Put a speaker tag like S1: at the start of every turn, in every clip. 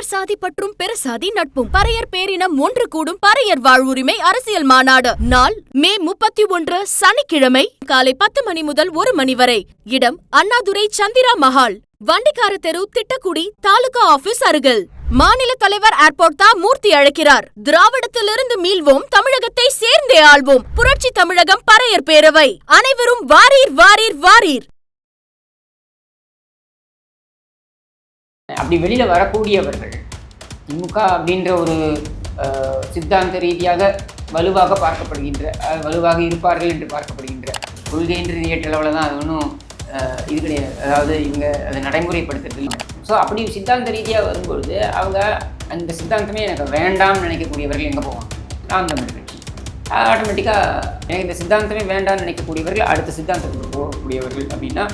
S1: பறையர் சாதி பற்றும் பிற சாதி நட்பும். பறையர் பேரினம் ஒன்று கூடும். பறையர் வாழ்வுரிமை அரசியல் மாநாடு. நாள் மே முப்பத்தி ஒன்று சனிக்கிழமை காலை பத்து மணி முதல் ஒரு மணி வரை. இடம் அண்ணாதுரை சந்திரா மஹால். வண்டிக்கார தெரு திட்டக்குடி தாலுகா ஆபீஸ் அருகில். மாநில தலைவர் ஏர்போர்ட் தா மூர்த்தி அழைக்கிறார். திராவிடத்திலிருந்து மீள்வோம் தமிழகத்தை சேர்ந்தே ஆள்வோம். புரட்சி தமிழகம் பறையர் பேரவை. அனைவரும் வாரீர் வாரீர் வாரீர்.
S2: அப்படி வெளியில் வரக்கூடியவர்கள் திமுக அப்படின்ற ஒரு சித்தாந்த ரீதியாக வலுவாக பார்க்கப்படுகின்ற வலுவாக இருப்பார்கள் என்று பார்க்கப்படுகின்ற கொள்கைன்ற ஏற்றளவில் தான் அது ஒன்றும் இது கிடையாது. அதாவது இவங்க அதை நடைமுறைப்படுத்துறது இல்லை ஸோ அப்படி சித்தாந்த ரீதியாக வரும்பொழுது அவங்க அந்த சித்தாந்தமே எனக்கு வேண்டாம்னு நினைக்கக்கூடியவர்கள் எங்கே போவாங்க? நாம் தமிழ் கட்சி. ஆட்டோமேட்டிக்காக எனக்கு இந்த சித்தாந்தமே வேண்டாம்னு நினைக்கக்கூடியவர்கள் அடுத்த சித்தாந்தத்துக்கு போகக்கூடியவர்கள் அப்படின்னா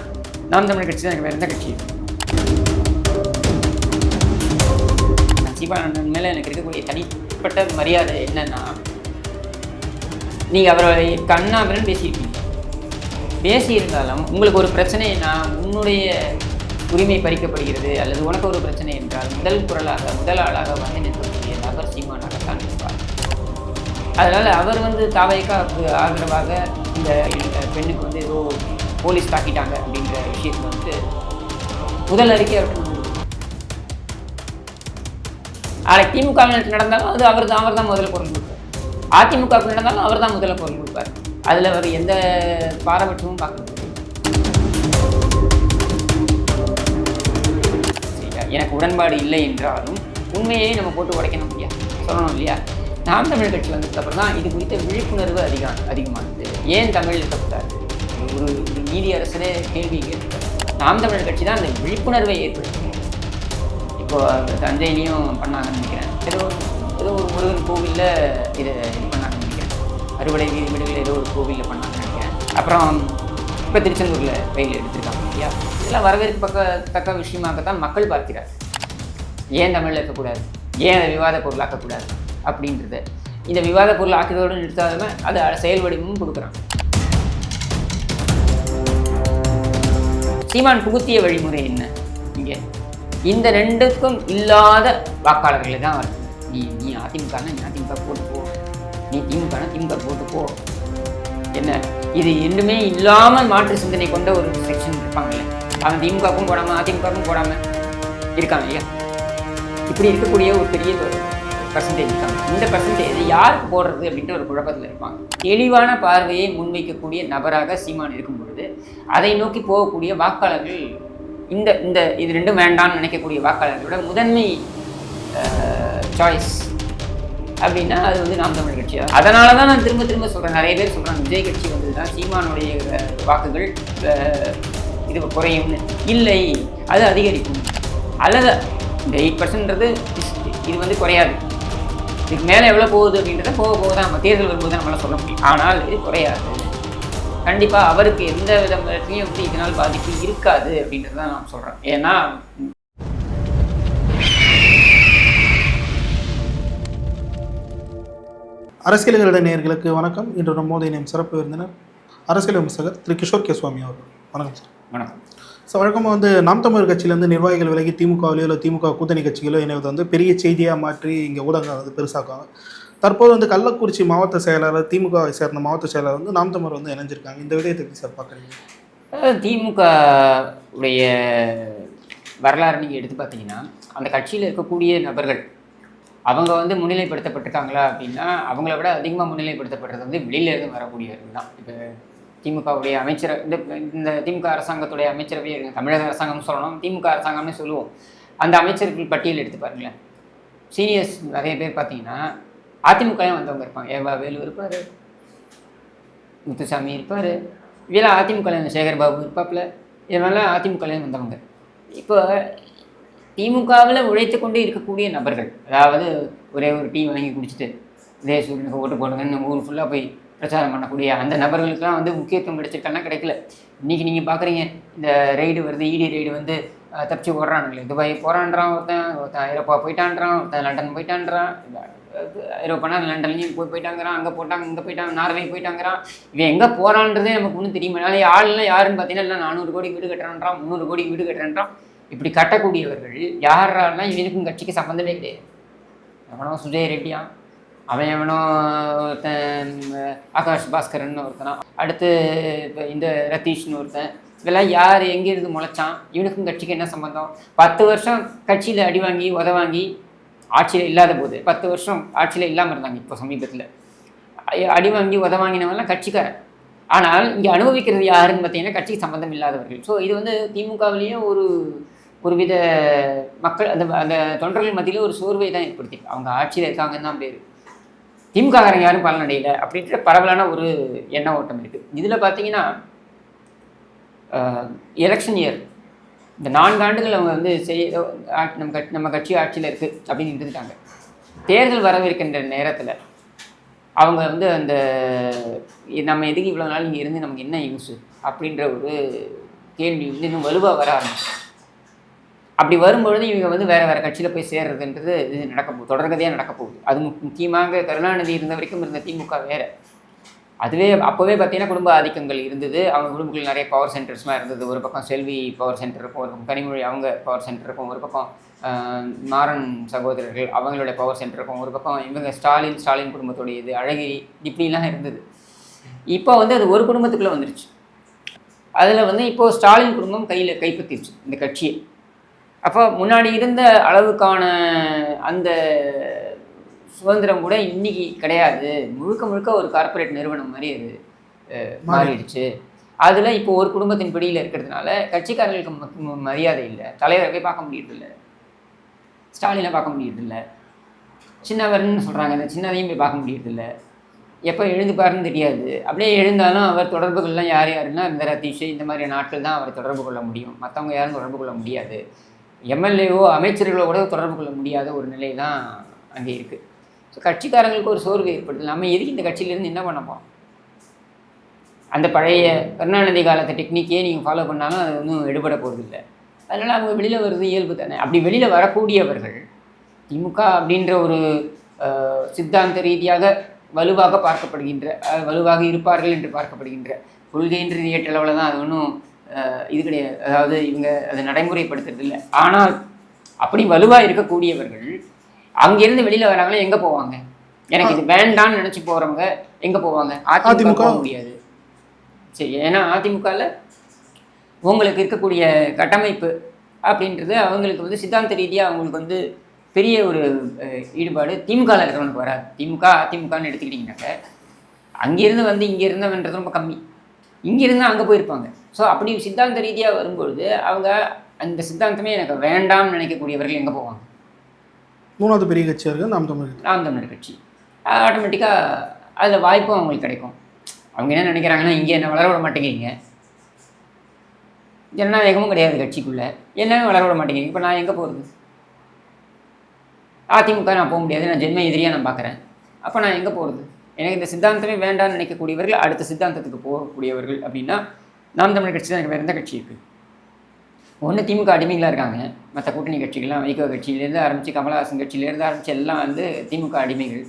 S2: நாம் தமிழ் கட்சி தான் எனக்கு வேறு எந்த கட்சி இருக்கு மேலே எனக்கு இருக்கக்கூடிய தனிப்பட்ட மரியாதை என்னன்னா நீங்கள் அவரை கண்ணாபிரன் பேசியிருக்கீங்க. பேசியிருந்தாலும் உங்களுக்கு ஒரு பிரச்சனைனா உன்னுடைய உரிமை பறிக்கப்படுகிறது அல்லது உனக்கு ஒரு பிரச்சனை என்றால் முதல் குரலாக முதல் ஆளாக வந்து நிற்கக்கூடிய நபர் சீமானாகத்தான் இருப்பார் அதனால் அவர் வந்து தாவைக்காவுக்கு ஆதரவாக இந்த இந்த பெண்ணுக்கு வந்து ஏதோ போலீஸ் தாக்கிட்டாங்க அப்படின்ற விஷயத்தை வந்து முதல் அறிக்கை அவருக்கு ஆனால் திமுக நடந்தாலும் அது அவர் தான் அவர் தான் முதல்ல குரல் கொடுப்பார். அதிமுக நடந்தாலும் அவர் தான் முதல்ல குரல் கொடுப்பார். அதில் அவர் எந்த பாரபட்சமும் பார்க்க முடியாது. எனக்கு உடன்பாடு இல்லை என்றாலும் உண்மையை நம்ம போட்டு உடைக்கணும் இல்லையா சொல்லணும் இல்லையா? நாம் தமிழ் கட்சி வந்ததுக்கப்புறம் தான் இது குறித்த விழிப்புணர்வு அதிகம் அதிகமானது. ஏன் தமிழ் இருக்கக்கூடாது ஒரு ஒரு நீதி அரசனே கேள்வி கேட்டு நாம் தமிழ் கட்சி தான் அந்த விழிப்புணர்வை ஏற்படுத்தும் இப்போ தஞ்சையிலையும் பண்ணாங்கன்னு நினைக்கிறேன். ஏதோ ஏதோ ஒரு முருகன் கோவிலில் இதை இது பண்ண நினைக்கிறேன். அறுவடை வீதி வீடுகள் ஏதோ ஒரு கோவிலில் பண்ணாங்கன்னு நினைக்கிறேன். அப்புறம் இப்போ திருச்செந்தூரில் வெயில் எடுத்திருக்காங்க இல்லையா? இதெல்லாம் வரவேற்பு பக்க தக்க விஷயமாகத்தான் மக்கள் பார்க்கிறார். ஏன் தமிழில் இருக்கக்கூடாது? ஏன் அதை விவாத பொருளாக்கக்கூடாது அப்படின்றத. இந்த விவாத பொருள் ஆக்குவதோடு நிறுத்தாதவன் அதை செயல் வடிவமும் கொடுக்குறான். சீமான் புகுத்திய வழிமுறை என்ன? இங்கே. இந்த ரெண்டுக்கும் இல்லாத வாக்காளர்களை தான் வருது நீ நீ அதிமுக நீ அதிமுக போட்டு போ. நீ திமுக திமுக போட்டு போ. என்ன? இது ரெண்டுமே இல்லாமல் மாற்று சிந்தனை கொண்ட ஒரு செக்ஷன் இருப்பாங்கல்ல. அவன் திமுகவுக்கும் போடாமல் அதிமுகவுக்கும் போடாமல் இருக்காங்க இல்லையா? இப்படி இருக்கக்கூடிய ஒரு பெரிய பர்சன்டேஜ் இருக்காங்க. இந்த பர்சன்டேஜ் யாருக்கு போடுறது அப்படின்ற ஒரு குழப்பத்தில் இருப்பாங்க. தெளிவான பார்வையை முன்வைக்கக்கூடிய நபராக சீமான் இருக்கும் பொழுது அதை நோக்கி போகக்கூடிய வாக்காளர்கள் இந்த இந்த இது ரெண்டும் வேண்டாம்னு நினைக்கக்கூடிய வாக்காளர்களோட முதன்மை சாய்ஸ் அப்படின்னா அது வந்து நாம் தமிழ் கட்சி. தான் அதனால தான் நான் திரும்ப திரும்ப சொல்கிறேன் நிறைய பேர் சொல்கிறாங்க விஜய் கட்சி வந்தது தான் சீமானுடைய வாக்குகள் இது குறையும்னு. இல்லை அது அதிகரிக்கும். அல்லது இந்த எயிட் பர்சன்ட்ன்றது இது வந்து குறையாது. இதுக்கு மேலே எவ்வளோ போகுது அப்படின்றத போக போக தான் நம்ம தேர்தல் வரும்போது நம்மளால் சொல்ல முடியும். ஆனால் இது குறையாது. கண்டிப்பாக அவருக்கு எந்த விதத்துலையும் வந்து இதனால் பாதிப்பு இருக்காது அப்படின்றது தான் நான் சொல்கிறேன் ஏன்னா
S3: அரசியல்கள நேயர்களுக்கு வணக்கம். இன்று நம்மோது இணையும் சிறப்பு விருந்தினர் அரசியல் விமர்சகர் திரு கிஷோர் கேஸ்வாமி அவர்கள். வணக்கம் சார்.
S2: வணக்கம்.
S3: ஸோ வழக்கமாக வந்து நாம் தமிழர் கட்சியிலேருந்து நிர்வாகிகள் விலகி திமுகவிலோ இல்லை திமுக கூட்டணி கட்சிகளோ இணைவது வந்து பெரிய செய்தியாக மாற்றி இங்கே ஊடகங்கள் வந்து பெருசாக்குவாங்க. தற்போது வந்து கள்ளக்குறிச்சி மாவட்ட செயலாளர் திமுகவை சேர்ந்த மாவட்ட செயலாளர் வந்து நாம் தமிழர் வந்து இணைஞ்சிருக்காங்க. இந்த விடயத்தை எப்படி சார் பார்க்குறீங்க?
S2: திமுக உடைய வரலாறு நீங்கள் எடுத்து பார்த்தீங்கன்னா அந்த கட்சியில் இருக்கக்கூடிய நபர்கள் அவங்க வந்து முன்னிலைப்படுத்தப்பட்டிருக்காங்களா அப்படின்னா அவங்கள விட அதிகமாக முன்னிலைப்படுத்தப்படுறது வந்து வெளியிலேருந்து வரக்கூடியவர்கள் தான். இப்போ திமுகவுடைய அமைச்சர் இந்த இந்த திமுக அரசாங்கத்துடைய அமைச்சரவை இருக்கு. தமிழக அரசாங்கம்னு சொல்லணும் திமுக அரசாங்கம்னு சொல்லுவோம். அந்த அமைச்சர்கள் பட்டியல் எடுத்து பாருங்களேன். சீனியர்ஸ் நிறைய பேர் பார்த்தீங்கன்னா அதிமுகலையும் வந்தவங்க இருப்பாங்க. ஏவா வேலு இருப்பார். முத்துசாமி இருப்பார். இதெல்லாம் அதிமுக சேகர் பாபு இருப்பாப்புல. இதெல்லாம் அதிமுகலையும் வந்தவங்க. இப்போ திமுகவில் உழைத்து கொண்டு இருக்கக்கூடிய நபர்கள் அதாவது ஒரே ஒரு டீ வாங்கி குடிச்சிட்டு இதே சூரியனுக்கு ஓட்டு போடுங்கன்னு ஊர் ஃபுல்லாக போய் பிரச்சாரம் பண்ணக்கூடிய அந்த நபர்களுக்கெல்லாம் வந்து முக்கியத்துவம் கிடைச்சிருக்கானா கிடைக்கல. இன்றைக்கி நீங்கள் பார்க்குறீங்க இந்த ரெய்டு வருது இடி ரெய்டு வந்து தப்பிச்சு ஓடுறானுங்களே. துபாய் போகிறான்றான் ஒருத்தன் ஒருத்தன் ஐரோப்பா போயிட்டான்றான் ஒருத்தன் லண்டன் போயிட்டான்றான். ஐரோப்பானா லண்டன்லையும் போய் போயிட்டாங்கிறான் அங்கே போட்டாங்க இங்கே போயிட்டாங்க நார்வே போயிட்டாங்கிறான். இவன் எங்கே போகிறான்றதே நமக்கு ஒன்றும் தெரியுமா? அதனால ஆள்லாம் யாருன்னு பார்த்தீங்கன்னா இல்லை நானூறு கோடி வீடு கட்டுறான்றான் முந்நூறு கோடி வீடு கட்டுறான்றான். இப்படி கட்டக்கூடியவர்கள் யாரெல்லாம் இவனுக்கும் கட்சிக்கு சம்மந்தமே கிடையாது. எவனோ சுஜய் ரெட்டியா அவன் எவனோ ஒருத்தன் ஆகாஷ் பாஸ்கரன் ஒருத்தனா அடுத்து இப்போ இந்த ரத்தீஷ்னு ஒருத்தன் இதெல்லாம் யார் எங்கேருந்து முளைச்சான் இவனுக்கும் கட்சிக்கு என்ன சம்மந்தம் பத்து வருஷம் கட்சியில் அடி வாங்கி உத வாங்கி ஆட்சியில் இல்லாத போது பத்து வருஷம் ஆட்சியில் இல்லாமல் இருந்தாங்க இப்போ சமீபத்தில். அடி வாங்கி உத வாங்கினவெல்லாம் கட்சிக்காரன் ஆனால் இங்கே அனுபவிக்கிறது யாருன்னு பார்த்தீங்கன்னா கட்சிக்கு சம்மந்தம் இல்லாதவர்கள். ஸோ இது வந்து திமுகவிலேயும் ஒரு ஒருவித மக்கள் அந்த அந்த தொண்டர்கள் மத்தியிலே ஒரு சோர்வை தான் ஏற்படுத்தி. அவங்க ஆட்சியில் இருக்காங்கன்னு தான் பேர். திமுககாரங்க யாரும் பலனடையில அப்படின்ற பரவலான ஒரு எண்ண ஓட்டம் இருக்குது இதில் பார்த்தீங்கன்னா எலெக்ஷன் இயர். இந்த நான்கு ஆண்டுகள் அவங்க வந்து செய் நம்ம கட்சி நம்ம கட்சி ஆட்சியில் இருக்குது அப்படின்னு இருந்துட்டாங்க. தேர்தல் வரவிருக்கின்ற நேரத்தில் அவங்க வந்து அந்த நம்ம எதுக்கு இவ்வளோ நாள் இங்கே இருந்து நமக்கு என்ன யூஸு அப்படின்ற ஒரு கேள்வி வந்து இன்னும் வலுவாக வர ஆரம்பிச்சு அப்படி வரும்பொழுது இவங்க வந்து வேறு வேறு கட்சியில் போய் சேர்றதுன்றது இது நடக்க போகுது தொடர்கதையாக நடக்க போகுது. அது முக்கியமாக கருணாநிதி இருந்த வரைக்கும் இருந்த திமுக வேறு. அதுவே அப்போவே பார்த்தீங்கன்னா குடும்ப ஆதிக்கங்கள் இருந்தது. அவங்க குடும்பத்தில் நிறைய பவர் சென்டர்ஸ்லாம் இருந்தது. ஒரு பக்கம் செல்வி பவர் சென்டர் இருக்கும் ஒரு பக்கம் கனிமொழி அவங்க பவர் சென்டர் இருக்கும் ஒரு பக்கம் மாறன் சகோதரர்கள் அவங்களுடைய பவர் சென்டர் இருக்கும் ஒரு பக்கம் இவங்க ஸ்டாலின் ஸ்டாலின் குடும்பத்துடைய இது அழகிரி இப்படிலாம் இருந்தது. இப்போ வந்து அது ஒரு குடும்பத்துக்குள்ளே வந்துருச்சு. அதில் வந்து இப்போது ஸ்டாலின் குடும்பம் கையில் கைப்பற்றிடுச்சு இந்த கட்சியை. அப்போ முன்னாடி இருந்த அளவுக்கான அந்த சுதந்திரம் கூட இன்னைக்கு கிடையாது. முழுக்க முழுக்க ஒரு கார்ப்பரேட் நிறுவனம் மாதிரி அது மாறிடுச்சு. அதில் இப்போ ஒரு குடும்பத்தின் பிடியில் இருக்கிறதுனால கட்சிக்காரர்களுக்கு ம- மரியாதை இல்லை. தலைவரை போய் பார்க்க முடியறதில்ல ஸ்டாலினை பார்க்க முடியறதில்ல சின்னவர்னு சொல்கிறாங்க அந்த சின்னதையும் போய் பார்க்க முடியறதில்ல எப்போ எழுந்துப்பாருன்னு தெரியாது. அப்படியே எழுந்தாலும் அவர் தொடர்புகள்லாம் யார் யாருன்னா இந்த ரத்தீஷ் இந்த மாதிரி நாட்கள் தான் அவரை தொடர்பு கொள்ள முடியும். மற்றவங்க யாரும் தொடர்பு கொள்ள முடியாது. எம்எல்ஏவோ அமைச்சர்களோ கூட தொடர்பு கொள்ள முடியாத ஒரு நிலை தான் அங்கே இருக்குது ஸோ கட்சிக்காரங்களுக்கு ஒரு சோர்வு ஏற்படுது நம்ம எதுக்கு இந்த கட்சியிலேருந்து என்ன பண்ண போகிறோம் அந்த பழைய கருணாநிதி காலத்தை டெக்னிக்கே நீங்கள் ஃபாலோ பண்ணாலும் அது ஒன்றும் எடுபட போகிறதில்ல அதனால் அவங்க வெளியில் வருது இயல்பு தானே. அப்படி வெளியில் வரக்கூடியவர்கள் திமுக அப்படின்ற ஒரு சித்தாந்த ரீதியாக வலுவாக பார்க்கப்படுகின்ற வலுவாக இருப்பார்கள் என்று பார்க்கப்படுகின்ற கொள்கைன்ற ஏற்றளவில் தான் அது ஒன்றும் இது கிடையாது. அதாவது இவங்க அதை நடைமுறைப்படுத்துறது இல்லை. ஆனால் அப்படி வலுவாக இருக்கக்கூடியவர்கள் அங்கிருந்து வெளியில் வராங்களே எங்கே போவாங்க? எனக்கு இது வேண்டாம்னு நினச்சி போகிறவங்க எங்கே போவாங்க? அதிமுக. போக முடியாது. சரி ஏன்னா அதிமுகவில் உங்களுக்கு இருக்கக்கூடிய கட்டமைப்பு அப்படின்றது அவங்களுக்கு வந்து சித்தாந்த ரீதியாக அவங்களுக்கு வந்து பெரிய ஒரு ஈடுபாடு திமுகவில் இருக்கிறவனுக்கு வராது. திமுக அதிமுகன்னு எடுத்துக்கிட்டிங்கனாக்க அங்கேருந்து வந்து இங்கே இருந்தவன்றது ரொம்ப கம்மி. இங்கேருந்து அங்கே போயிருப்பாங்க. ஸோ அப்படி சித்தாந்த ரீதியாக வரும்பொழுது அவங்க அந்த சித்தாந்தமே எனக்கு வேண்டாம்னு நினைக்கக்கூடியவர்கள் எங்கே போவாங்க?
S3: மூணாவது பெரிய கட்சியாக இருக்குது நாம் தமிழ் கட்சி.
S2: நாம் தமிழர் கட்சி. ஆட்டோமேட்டிக்காக அதில் வாய்ப்பும் அவங்களுக்கு கிடைக்கும். அவங்க என்ன நினைக்கிறாங்கன்னா இங்கே என்ன வளர விட மாட்டேங்கிறீங்க. ஜனநாயகமும் கிடையாது கட்சிக்குள்ளே. என்ன வளர விட மாட்டேங்கிறீங்க? இப்போ நான் எங்கே போகிறது அதிமுக நான் போக முடியாது நான் ஜென்ம எதிரியாக நான் பார்க்குறேன் அப்போ நான் எங்கே போகிறது எனக்கு இந்த சித்தாந்தமே வேண்டாம்னு நினைக்கக்கூடியவர்கள் அடுத்த சித்தாந்தத்துக்கு போகக்கூடியவர்கள் அப்படின்னா நாம் தமிழ் கட்சி தான் எனக்கு வேறு எந்த கட்சி இருக்குது ஒன்று திமுக அடிமைகளாக இருக்காங்க. மற்ற கூட்டணி கட்சிகள்லாம் வைகோ கட்சியிலேருந்து ஆரம்பித்து கமலஹாசன் கட்சியிலேருந்து ஆரம்பித்து எல்லாம் வந்து திமுக அடிமைகள்.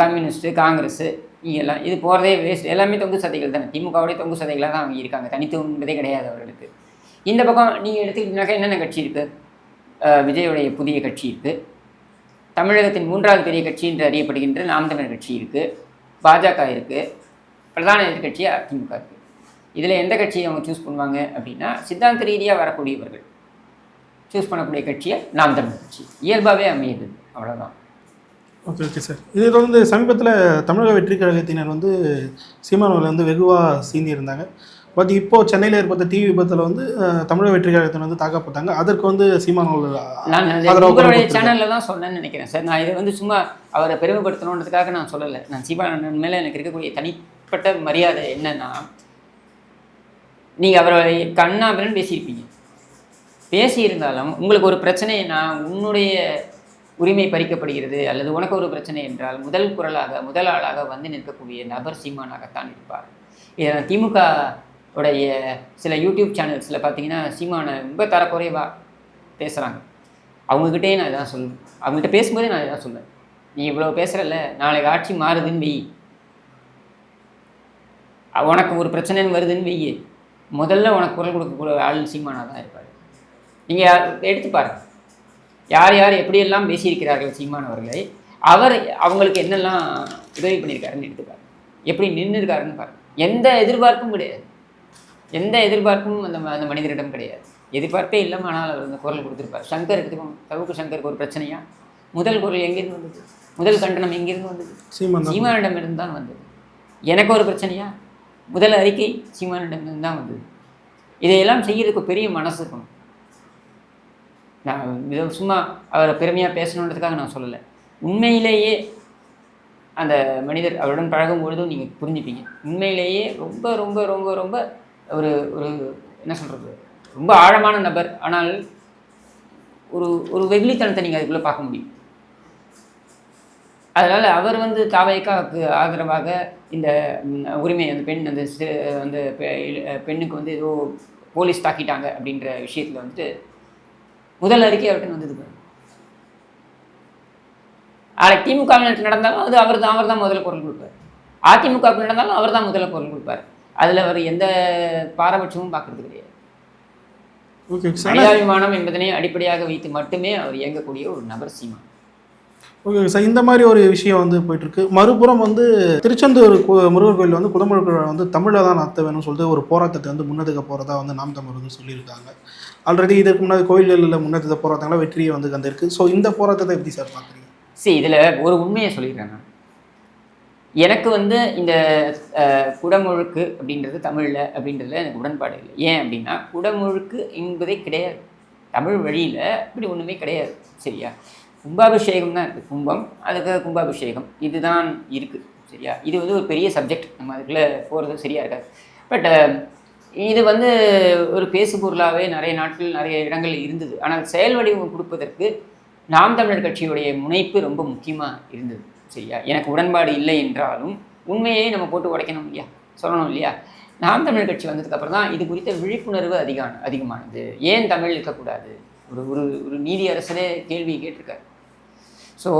S2: கம்யூனிஸ்ட்டு காங்கிரஸ் எல்லாம் இது போகிறதே வேஸ்ட் எல்லாமே தொங்கு சதைகள் தானே. திமுகவுடைய தொங்கு சதைகளாக தான் அவங்க இருக்காங்க. தனித்துவம் என்பதே கிடையாது அவர்களுக்கு. இந்த பக்கம் நீங்கள் எடுத்துக்கிட்டீங்கன்னாக்கா என்னென்ன கட்சி இருக்குது விஜயுடைய புதிய கட்சி இருக்குது தமிழகத்தின் மூன்றாவது பெரிய கட்சி என்று அறியப்படுகின்ற நாம் தமிழர் கட்சி இருக்குது பாஜக இருக்குது பிரதான எதிர்கட்சி அதிமுக இருக்குது இதில் எந்த கட்சியை அவங்க சூஸ் பண்ணுவாங்க அப்படின்னா சித்தாந்த ரீதியாக வரக்கூடியவர்கள். சூஸ் பண்ணக்கூடிய கட்சியை நாம் தமிழர் கட்சி. இயல்பாகவே அமையுது. அவ்வளோதான்
S3: ஓகே ஓகே சார் இதை தொடர்ந்து சமீபத்தில் தமிழக வெற்றி கழகத்தினர் வந்து சீமானவர்கள் வந்து வெகுவாக சீந்தி இருந்தாங்க பட் இப்போ சென்னையில் ஏற்பட்ட தீ விபத்தில் வந்து தமிழக வெற்றி கழகத்தினர் வந்து தாக்கப்பட்டாங்க அதற்கு வந்து சீமானவர்கள்
S2: உங்களுடைய. சேனலில் தான் சொன்னேன்னு நினைக்கிறேன் சார் நான் இதை வந்து சும்மா அவரை பெருமைப்படுத்தணுன்றதுக்காக நான் சொல்லலை. நான் சிவானந்தன் மேலே எனக்கு இருக்கக்கூடிய தனிப்பட்ட மரியாதை என்னன்னா நீங்கள் அவரை கண்ணாபிரன் பேசியிருப்பீங்க பேசியிருந்தாலும் உங்களுக்கு ஒரு பிரச்சனைனா உன்னுடைய உரிமை பறிக்கப்படுகிறது அல்லது உனக்கு ஒரு பிரச்சனை என்றால் முதல் குரலாக முதல் ஆளாக வந்து நிற்கக்கூடிய நபர் சீமானாகத்தான் இருப்பார். இதை நான் திமுக உடைய சில யூடியூப் சேனல்ஸில் பார்த்தீங்கன்னா சீமானை ரொம்ப தரக்குறைவாக பேசுகிறாங்க அவங்கக்கிட்டே நான் இதான் சொல்லுவேன். அவங்ககிட்ட பேசும்போதே நான் இதான் சொல்லுவேன். நீ இவ்வளோ பேசுகிறல்ல நாளைக்கு ஆட்சி மாறுதுன்னு வெய் உனக்கு ஒரு பிரச்சனைன்னு வருதுன்னு வெயி. முதல்ல உனக்கு குரல் கொடுக்கக்கூடிய ஆள் சீமானா தான் இருப்பார். நீங்கள் எடுத்து பாருங்க. யார் யார் எப்படியெல்லாம் பேசியிருக்கிறார்கள் சீமான் அவர்களை அவர் அவங்களுக்கு என்னெல்லாம் உதவி பண்ணியிருக்காருன்னு எடுத்து பாருங்க. எப்படி நின்றுருக்காருன்னு பாருங்க. எந்த எதிர்பார்ப்பும் கிடையாது. எந்த எதிர்பார்ப்பும் அந்த அந்த மனிதரிடம் கிடையாது. எதிர்பார்ப்பே இல்லாமல் ஆனால் அவர் அந்த குரல் கொடுத்துருப்பார். சங்கர் எடுத்துக்கோங்க சவுக்கு சங்கருக்கு ஒரு பிரச்சனையா? முதல் குரல் எங்கிருந்து வந்தது? முதல் கண்டனம் எங்கிருந்து வந்தது?
S3: சீமான் தான்.
S2: சீமானிடமிருந்து தான் வந்தது. எனக்கு ஒரு பிரச்சனையா? முதல் அறிக்கை சீமானிடமிருந்து தான் வந்தது. இதையெல்லாம் செய்யறதுக்கு பெரிய மனசு நான் இதை சும்மா அவரை பெருமையாக பேசணுன்றதுக்காக நான் சொல்லலை. உண்மையிலேயே அந்த மனிதர் அவருடன் பழகும் பொழுதும் நீங்கள் புரிஞ்சுப்பீங்க. உண்மையிலேயே ரொம்ப ரொம்ப ரொம்ப ரொம்ப ஒரு ஒரு என்ன சொல்கிறது ரொம்ப ஆழமான நபர். ஆனால் ஒரு ஒரு வெகுளித்தனத்தை நீங்கள் அதுக்குள்ளே பார்க்க முடியும். அதனால் அவர் வந்து தாவைக்காவுக்கு ஆதரவாக இந்த உரிமை அந்த பெண் அந்த அந்த பெண்ணுக்கு வந்து ஏதோ போலீஸ் தாக்கிட்டாங்க அப்படின்ற விஷயத்தில் வந்துட்டு முதல் அறிக்கை அவர்கிட்ட வந்தது. நாளைக்கு திமுக நடந்தாலும் அது அவர் தான் அவர் தான் முதல்ல குரல் கொடுப்பார். அதிமுக நடந்தாலும் அவர் தான் முதல்ல குரல் கொடுப்பார். அதில் அவர் எந்த பாரபட்சமும் பார்க்கறது கிடையாது. மனிதாபிமானம் என்பதனை அடிப்படையாக வைத்து மட்டுமே அவர் இயங்கக்கூடிய ஒரு நபர் சீமான்.
S3: ஓகே சார் இந்த மாதிரி ஒரு விஷயம் வந்து போயிட்டுருக்கு. மறுபுறம் வந்து திருச்செந்தூர் கு- முருகர் கோயில் வந்து குடமுழுக்கு வந்து தமிழில் தான் நடத்த வேணும்னு சொல்லிட்டு ஒரு போராட்டத்தை வந்து முன்னெடுக்க போகிறதா வந்து நாம் தமிழ் வந்து சொல்லியிருக்காங்க. ஆல்ரெடி இதுக்கு முன்னாடி கோயில்களில் முன்னெடுத்த போராட்டங்களாக வெற்றியை வந்து கண்டிருக்கு. ஸோ இந்த போராட்டத்தை எப்படி சார் பார்க்குறீங்க?
S2: சரி இதில் ஒரு உண்மையை சொல்லிடுறேன் நான். எனக்கு வந்து இந்த குடமுழுக்கு அப்படின்றது தமிழில் அப்படின்றதுல எனக்கு உடன்பாடு இல்லை. ஏன் அப்படின்னா குடமுழுக்கு என்பதே கிடையாது. தமிழ் வழியில் இப்படி ஒன்றுமே கிடையாது. சரியா? கும்பாபிஷேகம் தான் இருக்குது கும்பம் அதுக்கு கும்பாபிஷேகம். இதுதான் இருக்குது சரியா? இது வந்து ஒரு பெரிய சப்ஜெக்ட் நம்ம அதுக்குள்ளே போகிறது சரியாக இருக்காது. பட் இது வந்து ஒரு பேசு பொருளாகவே நிறைய நாட்கள் நிறைய இடங்கள் இருந்தது. ஆனால் செயல் வடிவம் கொடுப்பதற்கு நாம் தமிழர் கட்சியுடைய முனைப்பு ரொம்ப முக்கியமாக இருந்தது சரியா? எனக்கு உடன்பாடு இல்லை என்றாலும் உண்மையை நம்ம போட்டு உடைக்கணும் இல்லையா? சொல்லணும் இல்லையா? நாம் தமிழர் கட்சி வந்ததுக்கப்புறம் தான் இது குறித்த விழிப்புணர்வு அதிகான அதிகமானது. ஏன் தமிழ் இருக்கக்கூடாது? ஒரு ஒரு ஒரு நீதி அரசரே கேள்வி கேட்டிருக்காரு. ஸோ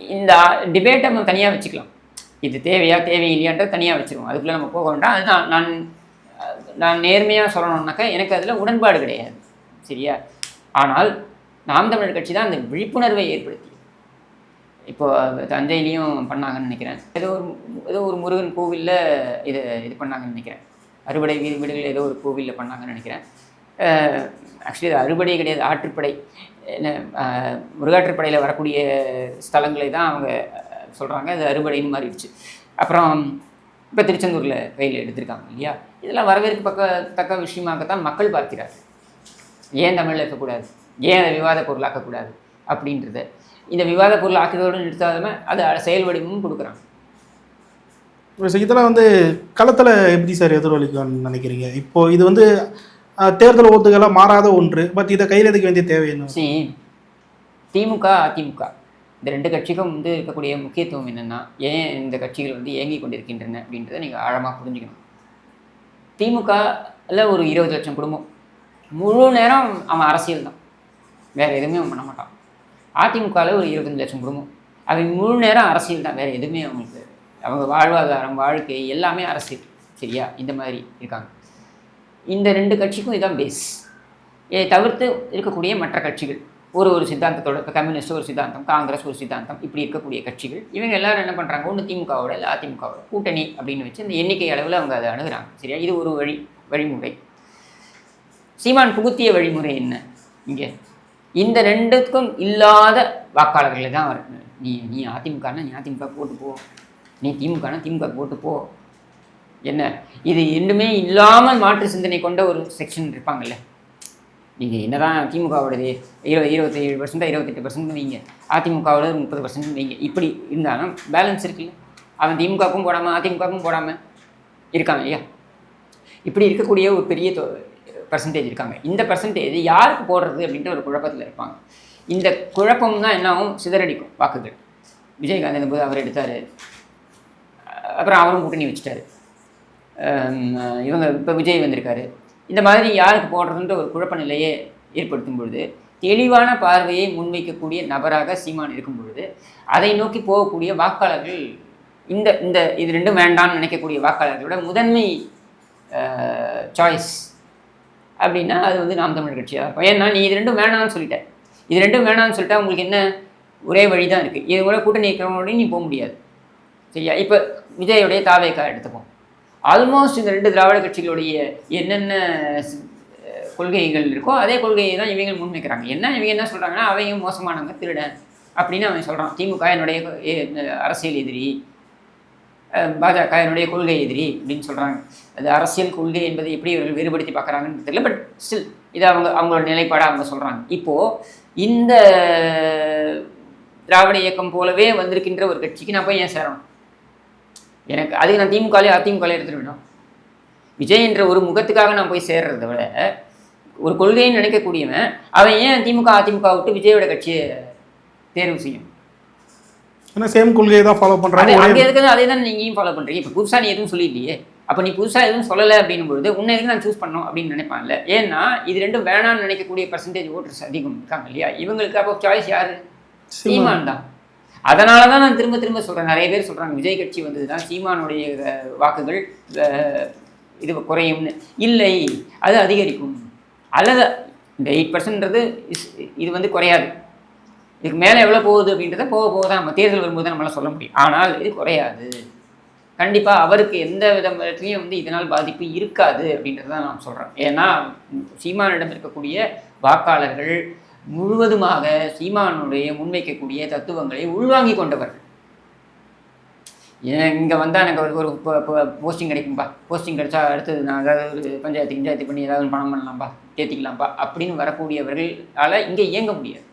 S2: இந்த டிபேட்டை நம்ம தனியாக வச்சுக்கலாம். இது தேவையா தேவையில்லையான்ற தனியாக வச்சுருவோம். அதுக்குள்ளே நம்ம போக வேண்டாம். அதுதான் நான் நான் நேர்மையாக சொல்லணும்னாக்கா எனக்கு அதில் உடன்பாடு கிடையாது. சரியா? ஆனால் நாம் தமிழர் கட்சி தான் அந்த விழிப்புணர்வை ஏற்படுத்தி. இப்போது தஞ்சையிலையும் பண்ணாங்கன்னு நினைக்கிறேன். ஏதோ ஒரு ஏதோ ஒரு முருகன் கோவிலில் இதை இது பண்ணாங்கன்னு நினைக்கிறேன். அறுபடை வீடு வீடுகள் ஏதோ ஒரு கோவிலில் பண்ணாங்கன்னு நினைக்கிறேன். ஆக்சுவலி அது அறுபடை கிடையாது ஆற்றுப்படை. முருகாற்றுப்படையில் வரக்கூடிய ஸ்தலங்களை தான் அவங்க சொல்கிறாங்க அது அறுபடைன்னு மாறிடுச்சு. அப்புறம் இப்போ திருச்செந்தூரில் கையில் எடுத்திருக்காங்க இல்லையா? இதெல்லாம் வரவேற்கு பக்க தக்க விஷயமாகத்தான் மக்கள் பார்க்கிறார் ஏன் தமிழில் இருக்கக்கூடாது? ஏன் அதை விவாத பொருளாக்கக்கூடாது அப்படின்றத. இந்த விவாத பொருள் ஆக்கிறதோடு நிறுத்தாம அது செயல் வடிவமும் கொடுக்குறாங்க.
S3: இதெல்லாம் வந்து களத்தில் எப்படி சார் எதிரொலிக்கும்னு நினைக்கிறீங்க? இப்போது இது வந்து தேர்தல் ஓட்டுகளாக மாறாத ஒன்று பட் இதை கையில் எடுக்க வேண்டிய தேவை என்ன?
S2: திமுக அதிமுக இந்த ரெண்டு கட்சிக்கும் வந்து இருக்கக்கூடிய முக்கியத்துவம் என்னென்னா ஏன் இந்த கட்சிகள் வந்து இயங்கி கொண்டிருக்கின்றன அப்படின்றத நீங்கள் ஆழமாக புரிஞ்சுக்கணும். திமுகவில் ஒரு இருபது லட்சம் குடும்பம். முழு நேரம் அவன் அரசியல் தான். வேறு எதுவுமே அவன் பண்ண மாட்டான். அதிமுகவில் ஒரு இருபத்தஞ்சு லட்சம் குடும்பம். அவன் முழு நேரம் அரசியல் தான். வேறு எதுவுமே அவங்களுக்கு அவங்க வாழ்வாதாரம் வாழ்க்கை எல்லாமே அரசியல். சரியா? இந்த மாதிரி இருக்காங்க. இந்த ரெண்டு கட்சிக்கும் இதுதான் பேஸ் இதை தவிர்த்து இருக்கக்கூடிய மற்ற கட்சிகள். ஒரு ஒரு சித்தாந்தத்தோட இப்போ கம்யூனிஸ்ட் ஒரு சித்தாந்தம் காங்கிரஸ் ஒரு சித்தாந்தம் இப்படி இருக்கக்கூடிய கட்சிகள். இவங்க எல்லாரும் என்ன பண்ணுறாங்க ஒன்று திமுகவோட இல்லை அதிமுகவோட. கூட்டணி அப்படின்னு வச்சு இந்த எண்ணிக்கை அளவில் அவங்க அதை அணுகுறாங்க. சரியா? இது ஒரு வழி வழிமுறை. சீமான் புகுத்திய வழிமுறை என்ன? இங்கே. இந்த ரெண்டுக்கும் இல்லாத வாக்காளர்களை தான் நீ நீ அதிமுகனா நீ அதிமுக போட்டு போ. நீ திமுகனா திமுக போட்டு போ. என்ன? இது இன்னுமே இல்லாமல் மாற்று சிந்தனை கொண்ட ஒரு செக்ஷன் இருப்பாங்கல்ல. நீங்கள் என்னதான் திமுகவோடது இருபது இருபத்தேழு பர்சன்ட் இருபத்தெட்டு பர்சன்ட் வைங்க. அதிமுகவோட முப்பது பர்சன்ட் வைங்க. இப்படி இருந்தாலும் பேலன்ஸ் இருக்குல்ல. அவன் திமுகவுக்கும் போடாமல் அதிமுகவுக்கும் போடாமல் இருக்காங்க இல்லையா? இப்படி இருக்கக்கூடிய ஒரு பெரிய பர்சன்டேஜ் இருக்காங்க. இந்த பர்சன்டேஜ் யாருக்கு போடுறது அப்படின்ற ஒரு குழப்பத்தில் இருப்பாங்க. இந்த குழப்பம் தான் என்னாகும்? சிதறடிக்கும் வாக்குகள். விஜயகாந்த் போது அவர் எடுத்தார். அப்புறம் அவரும் கூட்டணி வச்சுட்டாரு. இவங்க இப்போ விஜய் வந்திருக்காரு. இந்த மாதிரி யாருக்கு போடுறதுன்ற ஒரு குழப்ப நிலையை ஏற்படுத்தும் பொழுது தெளிவான பார்வையை முன்வைக்கக்கூடிய நபராக சீமான் இருக்கும் பொழுது அதை நோக்கி போகக்கூடிய வாக்காளர்கள் இந்த இந்த இது ரெண்டும் வேண்டாம்னு நினைக்கக்கூடிய வாக்காளர்களோட முதன்மை சாய்ஸ் அப்படின்னா அது வந்து நாம் தமிழர் கட்சியாக இருக்கும். ஏன்னா நீ இது ரெண்டும் வேணாம்னு சொல்லிட்டேன் இது ரெண்டும் வேணாம்னு சொல்லிட்டா உங்களுக்கு என்ன ஒரே வழி தான் இருக்குது இது கூட கூட்டணி இருக்கிறவங்களோடய நீ போக முடியாது. சரியா? இப்போ விஜயோடைய தாவேக்கா எடுத்துப்போம். ஆல்மோஸ்ட் இந்த ரெண்டு திராவிட கட்சிகளுடைய என்னென்ன கொள்கைகள் இருக்கோ அதே கொள்கையை தான் இவங்க முன்வைக்கிறாங்க. என்ன இவங்க என்ன சொல்கிறாங்கன்னா அவங்க மோசமானவங்க திருடன் அப்படின்னு அவன் சொல்கிறான் திமுக என்னுடைய அரசியல் எதிரி பாஜக என்னுடைய கொள்கை எதிரி அப்படின்னு சொல்கிறாங்க அது அரசியல் கொள்கை என்பதை எப்படி இவர்கள் வேறுபடுத்தி பார்க்குறாங்கன்னு தெரியல பட் ஸ்டில் இது அவங்க அவங்களோட நிலைப்பாடாக அவங்க சொல்கிறாங்க இப்போது இந்த திராவிட இயக்கம் போலவே வந்திருக்கின்ற ஒரு கட்சிக்கு நான் போய் ஏன் சேரணும்? எனக்கு அதுக்கு நான் திமுகலே அதிமுகலே எடுத்துட்டு வேணும் விஜய் என்ற ஒரு முகத்துக்காக நான் போய் சேர்றதை விட ஒரு கொள்கைன்னு நினைக்கக்கூடியவன் அவன் ஏன் திமுக அதிமுக விட்டு விஜயோட கட்சியை தேர்வு செய்யும்?
S3: ஏன்னா சேம் கொள்கையை தான் ஃபாலோ
S2: அது
S3: பண்ணுறாங்க
S2: அங்கே இருக்கிறது அதே தான் நீங்களும் ஃபாலோ பண்ணுறீங்க இப்போ புதுசாக நீ எதுவும் சொல்லிடலையே அப்போ நீ புதுசாக எதுவும் சொல்லலை அப்படின்னும் பொழுது உன்னை எதுக்கு நான் சூஸ் பண்ணணும் அப்படின்னு நினைப்பான்ல? ஏன்னா இது ரெண்டும் வேணாம்னு நினைக்கக்கூடிய பர்சன்டேஜ் ஓட்டர்ஸ் அதிகம் இருக்காங்க இல்லையா? இவங்களுக்கு அப்போ சாய்ஸ் யாரு? சீமான் தான். அதனால தான் நான் திரும்ப திரும்ப சொல்கிறேன் நிறைய பேர் சொல்கிறாங்க விஜய் கட்சி வந்தது தான் சீமானுடைய வாக்குகள் இது குறையும்னு. இல்லை அது அதிகரிக்கும். அல்லது இந்த எயிட் பர்சன்ட்ன்றது இது வந்து குறையாது. இதுக்கு மேலே எவ்வளோ போகுது அப்படின்றத போக போக தான் நம்ம தேர்தல் வரும்போது தான் நம்மளால் சொல்ல முடியும். ஆனால் இது குறையாது. கண்டிப்பாக அவருக்கு எந்த விதத்துலேயும் வந்து இதனால் பாதிப்பு இருக்காது அப்படின்றத தான் நான் சொல்கிறேன் ஏன்னா சீமானிடம் இருக்கக்கூடிய வாக்காளர்கள் முழுவதுமாக சீமானுடைய முன்வைக்கக்கூடிய தத்துவங்களை உள்வாங்கி கொண்டவர்கள். ஏன் இங்கே வந்தால் எனக்கு ஒரு- ஒரு போஸ்டிங் கிடைக்கும்பா. போஸ்டிங் கிடைச்சா அடுத்தது நான் ஏதாவது ஒரு பஞ்சாயத்து பஞ்சாயத்து பண்ணி ஏதாவது பணம் பண்ணலாம்ப்பா தேர்த்திக்கலாம்ப்பா அப்படின்னு வரக்கூடியவர்களால் இங்கே இயங்க முடியாது.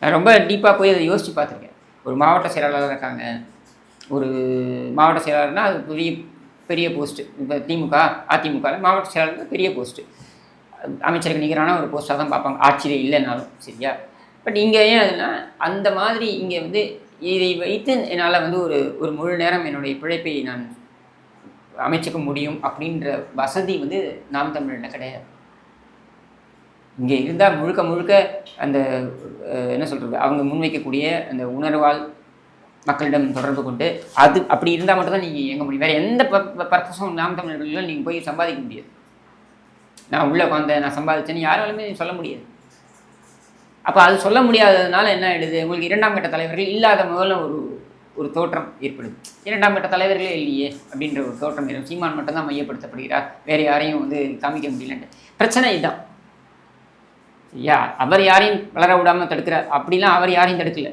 S2: நான் ரொம்ப டீப்பாக போய் அதை யோசித்து பார்த்துருக்கேன். ஒரு மாவட்ட செயலாளர் இருக்காங்க. ஒரு மாவட்ட செயலாளர்னால் அது பெரிய பெரிய போஸ்ட்டு இப்போ திமுக அதிமுக மாவட்ட செயலாளர் பெரிய போஸ்ட்டு அமைச்சருக்கு நிகரான ஒரு போஸ்ட்டாக தான் பார்ப்பாங்க. ஆட்சியில் இல்லைனாலும் சரியா? பட் இங்கே ஏன் அதுனா அந்த மாதிரி இங்கே வந்து இதை வைத்து என்னால் வந்து ஒரு ஒரு முழு நேரம் என்னுடைய பிழைப்பை நான் அமைச்சிக்க முடியும் அப்படின்ற வசதி வந்து நாம் தமிழில் கிடையாது. இங்கே இருந்தால் முழுக்க முழுக்க அந்த என்ன சொல்கிறது அவங்க முன்வைக்கக்கூடிய அந்த உணர்வால் மக்களிடம் தொடர்பு கொண்டு அது அப்படி இருந்தால் மட்டும்தான் நீங்கள் இயங்க முடியும். வேறு எந்த பர்பஸும் நாம் தமிழர்களில் நீங்கள் போய் சம்பாதிக்க முடியாது. நான் உள்ளே உட்காந்தேன் நான் சம்பாதிச்சேன்னு யாராலுமே சொல்ல முடியாது. அப்போ அது சொல்ல முடியாததுனால என்ன ஆயிடுது? உங்களுக்கு இரண்டாம் கட்ட தலைவர்கள் இல்லாத முதல்ல ஒரு ஒரு தோற்றம் ஏற்படுது. இரண்டாம் கட்ட தலைவர்களே இல்லையே அப்படின்ற ஒரு தோற்றம் ஏற்படும். சீமான் மட்டும்தான் மையப்படுத்தப்படுகிறார். வேறு யாரையும் வந்து காமிக்க முடியலன்ட்டு. பிரச்சனை இதுதான் ஐயா அவர் யாரையும் வளர விடாமல் தடுக்கிறார். அப்படிலாம் அவர் யாரையும் தடுக்கல.